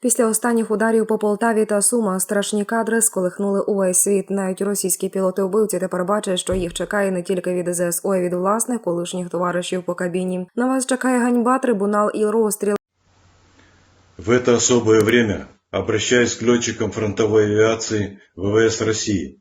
Після останніх ударів по Полтаві та Сума страшні кадри сколихнули увесь світ. Навіть російські пілоти-вбивці тепер бачать, що їх чекає не тільки від ЗСУ, а й від власних колишніх товаришів по кабіні. На вас чекає ганьба, трибунал і розстріл. В это особое время обращаюсь к летчикам фронтовой авиации ВВС России.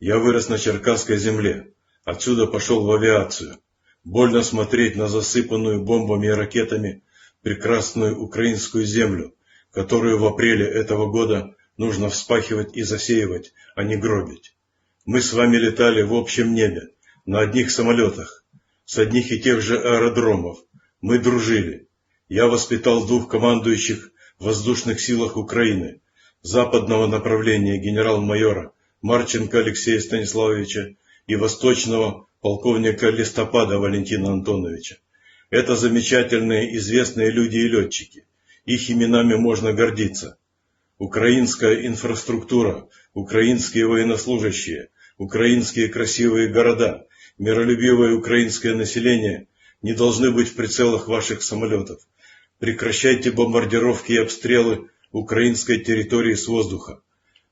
Я вырос на Черкасской земле, отсюда пошел в авиацию. Больно смотреть на засыпанную бомбами и ракетами прекрасную украинскую землю, которую в апреле этого года нужно вспахивать и засеивать, а не гробить. Мы с вами летали в общем небе, на одних самолетах, с одних и тех же аэродромов. Мы дружили. Я воспитал двух командующих в воздушных силах Украины, западного направления генерал-майора Марченко Алексея Станиславовича и восточного полковника Листопада Валентина Антоновича. Это замечательные известные люди и летчики. Их именами можно гордиться. Украинская инфраструктура, украинские военнослужащие, украинские красивые города, миролюбивое украинское население не должны быть в прицелах ваших самолетов. Прекращайте бомбардировки и обстрелы украинской территории с воздуха.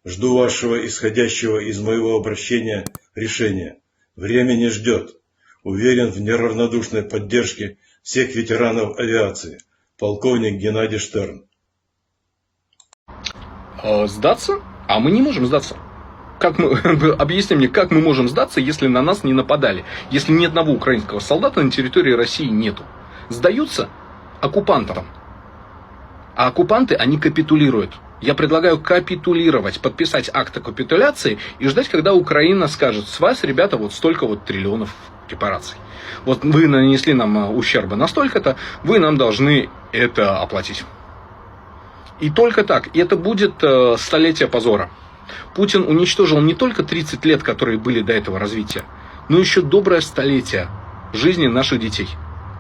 Жду вашего исходящего из моего обращения решения. Время не ждет. Уверен в неравнодушной поддержке всех ветеранов авиации. Полковник Геннадий Штерн. Э, Сдаться? А мы не можем сдаться. Как мы, объясни мне, как мы можем сдаться, если на нас не нападали? Если ни одного украинского солдата на территории России нету. Сдаются оккупантам. А оккупанты, они капитулируют. Я предлагаю капитулировать, подписать акт о капитуляции и ждать, когда Украина скажет, с вас, ребята, вот столько вот триллионов репараций. Вот вы нанесли нам э, ущерба настолько-то, вы нам должны это оплатить. И только так. И это будет э, столетие позора. Путин уничтожил не только 30 лет, которые были до этого развития, но еще доброе столетие жизни наших детей.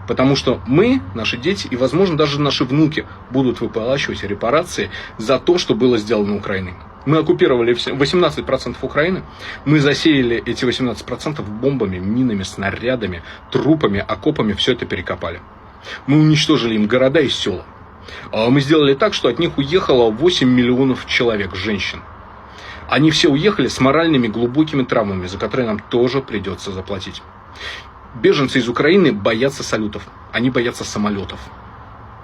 Потому что мы, наши дети и, возможно, даже наши внуки будут выплачивать репарации за то, что было сделано Украиной. Мы оккупировали все- 18% Украины, мы засеяли эти 18% бомбами, минами, снарядами, трупами, окопами, все это перекопали. Мы уничтожили им города и села. А Мы сделали так, что от них уехало 8 миллионов человек, женщин. Они все уехали с моральными глубокими травмами, за которые нам тоже придется заплатить. Беженцы из Украины боятся салютов. Они боятся самолетов.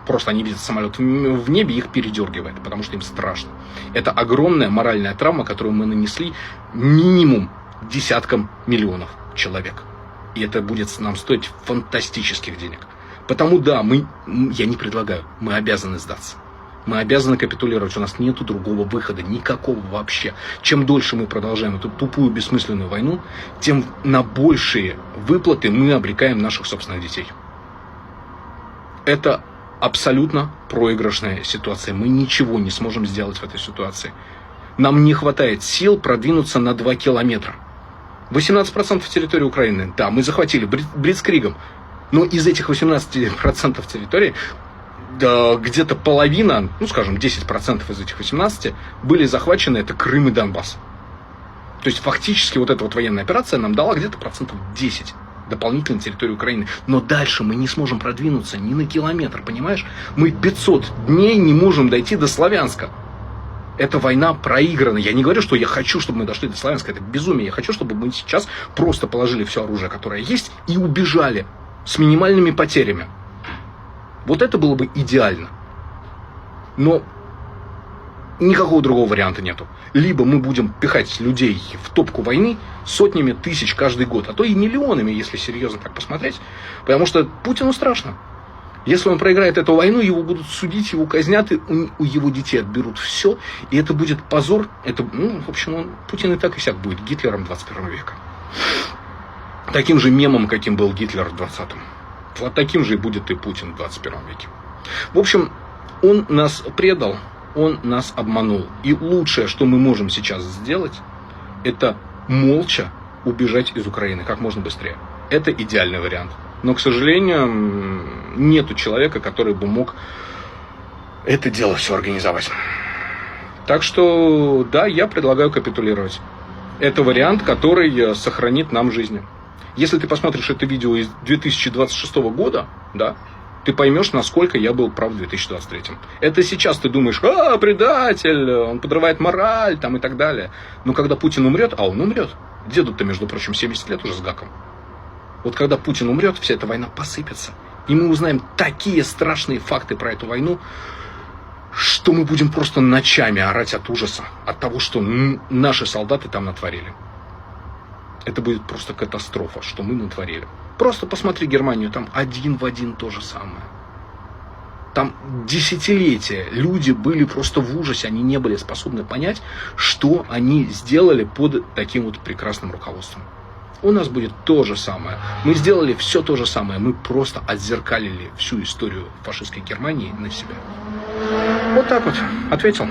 Просто они видят самолет в небе, их передергивает, потому что им страшно. Это огромная моральная травма, которую мы нанесли минимум десяткам миллионов человек. И это будет нам стоить фантастических денег. Потому да, мы, я не предлагаю, мы обязаны сдаться. Мы обязаны капитулировать, у нас нет другого выхода, никакого вообще. Чем дольше мы продолжаем эту тупую, бессмысленную войну, тем на большие выплаты мы обрекаем наших собственных детей. Это абсолютно проигрышная ситуация. Мы ничего не сможем сделать в этой ситуации. Нам не хватает сил продвинуться на 2 километра. 18% территории Украины, да, мы захватили Бри- Блицкригом. Но из этих 18% территории да, где-то половина, ну скажем, 10% из этих 18 были захвачены, это Крым и Донбасс. То есть фактически вот эта вот военная операция нам дала где-то процентов 10 дополнительной территории Украины. Но дальше мы не сможем продвинуться ни на километр, понимаешь? Мы 500 дней не можем дойти до Славянска. Эта война проиграна. Я не говорю, что я хочу, чтобы мы дошли до Славянска. Это безумие. Я хочу, чтобы мы сейчас просто положили все оружие, которое есть, и убежали с минимальными потерями. Вот это было бы идеально. Но никакого другого варианта нету. Либо мы будем пихать людей в топку войны сотнями тысяч каждый год, а то и миллионами, если серьезно так посмотреть. Потому что Путину страшно. Если он проиграет эту войну, его будут судить, его казнят, и у, его детей отберут все, и это будет позор. Это, ну, в общем, он, Путин и так и сяк будет Гитлером 21 века. Таким же мемом, каким был Гитлер в 20-м. Вот таким же и будет и Путин в 21 веке. В общем, он нас предал, он нас обманул. И лучшее, что мы можем сейчас сделать, это молча убежать из Украины как можно быстрее. Это идеальный вариант. Но, к сожалению, нету человека, который бы мог это дело все организовать. Так что, да, я предлагаю капитулировать. Это вариант, который э, сохранит нам жизни. Если ты посмотришь это видео из 2026 года, да, ты поймешь, насколько я был прав в 2023. Это сейчас ты думаешь, а, предатель, он подрывает мораль там и так далее. Но когда Путин умрет, а он умрет. Деду-то, между прочим, 70 лет уже с гаком. Вот когда Путин умрет, вся эта война посыпется. И мы узнаем такие страшные факты про эту войну, что мы будем просто ночами орать от ужаса, от того, что наши солдаты там натворили. Это будет просто катастрофа, что мы натворили. Просто посмотри Германию, там один в один то же самое. Там десятилетия люди были просто в ужасе, они не были способны понять, что они сделали под таким вот прекрасным руководством. У нас будет то же самое. Мы сделали все то же самое. Мы просто отзеркалили всю историю фашистской Германии на себя. Вот так вот. Ответил.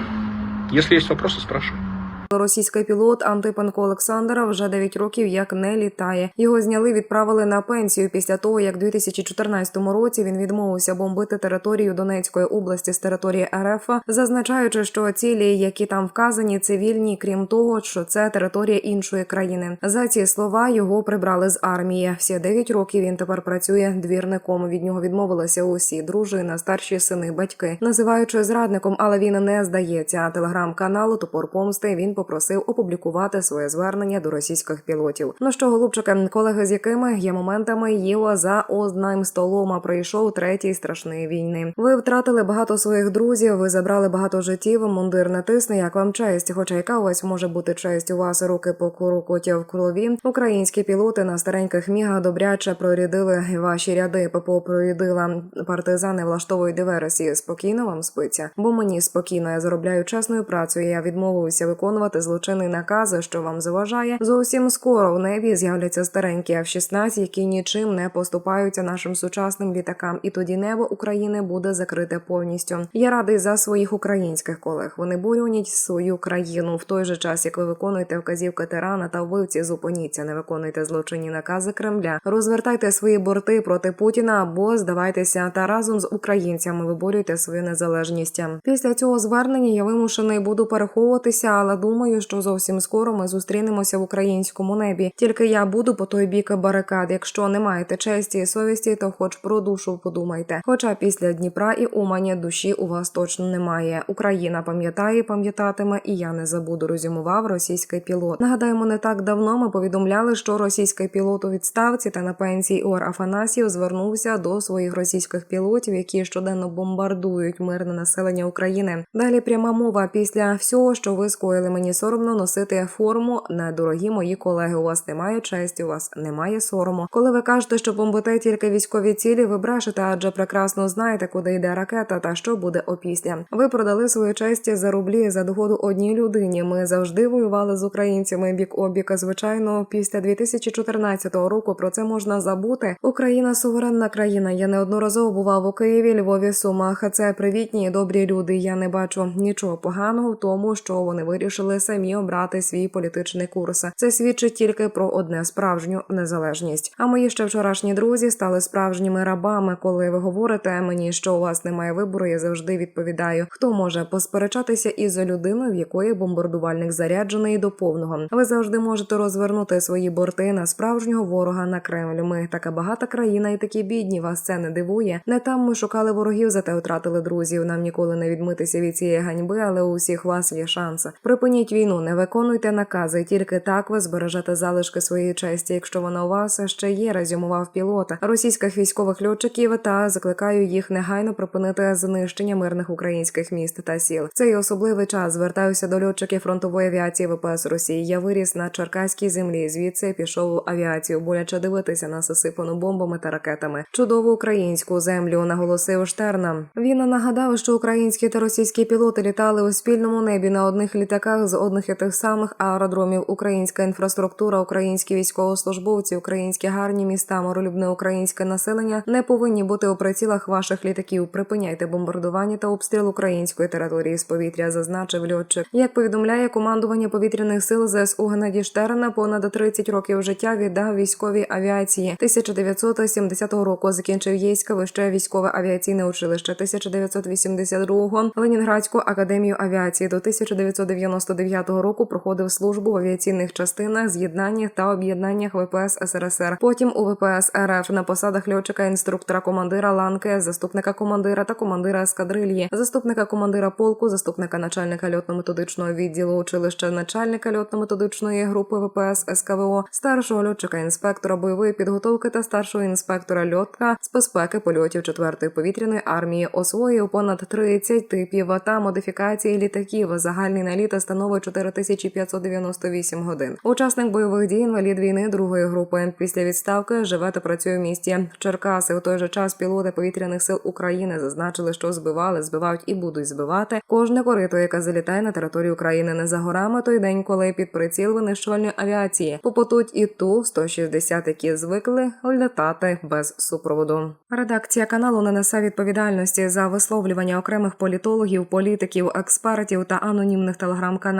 Если есть вопросы, спрашивай. Російський пілот Антипенко Олександра вже 9 років як не літає. Його зняли, відправили на пенсію після того, як у 2014 році він відмовився бомбити територію Донецької області з території РФ, зазначаючи, що цілі, які там вказані, цивільні, крім того, що це територія іншої країни. За ці слова його прибрали з армії. Всі 9 років він тепер працює двірником. Від нього відмовилися усі дружина, старші сини, батьки, називаючи зрадником, але він не здається. Телеграм-каналу Топор помсти він попросив опублікувати своє звернення до російських пілотів. Ну що, голубчики, колеги, з якими є моментами їла за одним столом, а прийшов третій страшної війни. Ви втратили багато своїх друзів, ви забрали багато життів. Мундир не тисне, як вам честь. Хоча яка у вас може бути честь у вас руки по курокоті в крові. Українські пілоти на стареньких мігах добряче прорядили ваші ряди. ППО прорядила партизани, влаштовують диверсії. Спокійно вам спиться, бо мені спокійно. Я заробляю чесною працею. Я відмовився виконувати злочинний накази, що вам заважає. Зовсім скоро в небі з'являться старенькі F-16, які нічим не поступаються нашим сучасним літакам. І тоді небо України буде закрите повністю. Я радий за своїх українських колег. Вони боронять свою країну в той же час, як ви виконуєте вказівки тирана та вбивці. Зупиніться, не виконуйте злочинні накази Кремля. Розвертайте свої борти проти Путіна або здавайтеся та разом з українцями виборюйте свою незалежність. Після цього звернення я вимушений буду переховуватися, але думаю, що зовсім скоро ми зустрінемося в українському небі. Тільки я буду по той бік барикад. Якщо не маєте честі і совісті, то хоч про душу подумайте. Хоча після Дніпра і Умані душі у вас точно немає. Україна пам'ятає, пам'ятатиме, і я не забуду. Розюмував російський пілот. Нагадаємо, не так давно ми повідомляли, що російський пілот у відставці та на пенсії Ор Афанасів звернувся до своїх російських пілотів, які щоденно бомбардують мирне населення України. Далі пряма мова після всього, що ви скоїли мені соромно носити форму. Не дорогі мої колеги. У вас немає честі, у вас немає сорому. Коли ви кажете, що бомбите тільки військові цілі, ви брешете, адже прекрасно знаєте, куди йде ракета та що буде опісля. Ви продали свою честь за рублі за догоду одній людині. Ми завжди воювали з українцями бік обіка. Звичайно, після 2014 року про це можна забути. Україна суверенна країна. Я неодноразово бував у Києві, Львові, Сумах. Це привітні і добрі люди. Я не бачу нічого поганого в тому, що вони вирішили самі обрати свій політичний курс. Це свідчить тільки про одне справжню незалежність. А мої ще вчорашні друзі стали справжніми рабами. Коли ви говорите мені, що у вас немає вибору, я завжди відповідаю, хто може посперечатися із людиною, в якої бомбардувальник заряджений до повного. Ви завжди можете розвернути свої борти на справжнього ворога на Кремль. Ми така багата країна і такі бідні. Вас це не дивує. Не там ми шукали ворогів, зате втратили друзів. Нам ніколи не відмитися від цієї ганьби, але у всіх вас є шанс. Припиніть війну, не виконуйте накази. Тільки так ви збережете залишки своєї честі, якщо вона у вас ще є. Резюмував пілота російських військових льотчиків та закликаю їх негайно припинити знищення мирних українських міст та сіл. Цей особливий час звертаюся до льотчиків фронтової авіації ВПС Росії. Я виріс на Черкаській землі. Звідси пішов у авіацію. Боляче дивитися на засипану бомбами та ракетами. Чудову українську землю наголосив Штерна. Він нагадав, що українські та російські пілоти літали у спільному небі на одних літаках з одних і тих самих аеродромів. Українська інфраструктура, українські військовослужбовці, українські гарні міста, миролюбне українське населення не повинні бути у прицілах ваших літаків. Припиняйте бомбардування та обстріл української території з повітря, зазначив льотчик. Як повідомляє командування повітряних сил ЗСУ Геннадій Штерна, понад 30 років життя віддав військовій авіації. 1970 року закінчив Єйське вище військове авіаційне училище. 1982 Ленінградську академію авіації до 1999 1999 року проходив службу в авіаційних частинах, з'єднаннях та об'єднаннях ВПС СРСР. Потім у ВПС РФ на посадах льотчика, інструктора, командира ланки, заступника командира та командира ескадрильї, заступника командира полку, заступника начальника льотно-методичного відділу училища, начальника льотно-методичної групи ВПС СКВО, старшого льотчика, інспектора бойової підготовки та старшого інспектора льотка з безпеки польотів 4-ї повітряної армії освоїв понад 30 типів та модифікації літаків. Загальний наліт становить 4598 годин. Учасник бойових дій, інвалід війни другої групи. Після відставки живе та працює в місті Черкаси. У той же час пілоти повітряних сил України зазначили, що збивали, збивають і будуть збивати кожне корито, яке залітає на територію України. Не за горами той день, коли під приціл винищувальної авіації попотуть і ту 160, які звикли літати без супроводу. Редакція каналу не несе відповідальності за висловлювання окремих політологів, політиків, експертів та анонімних телеграм-каналів.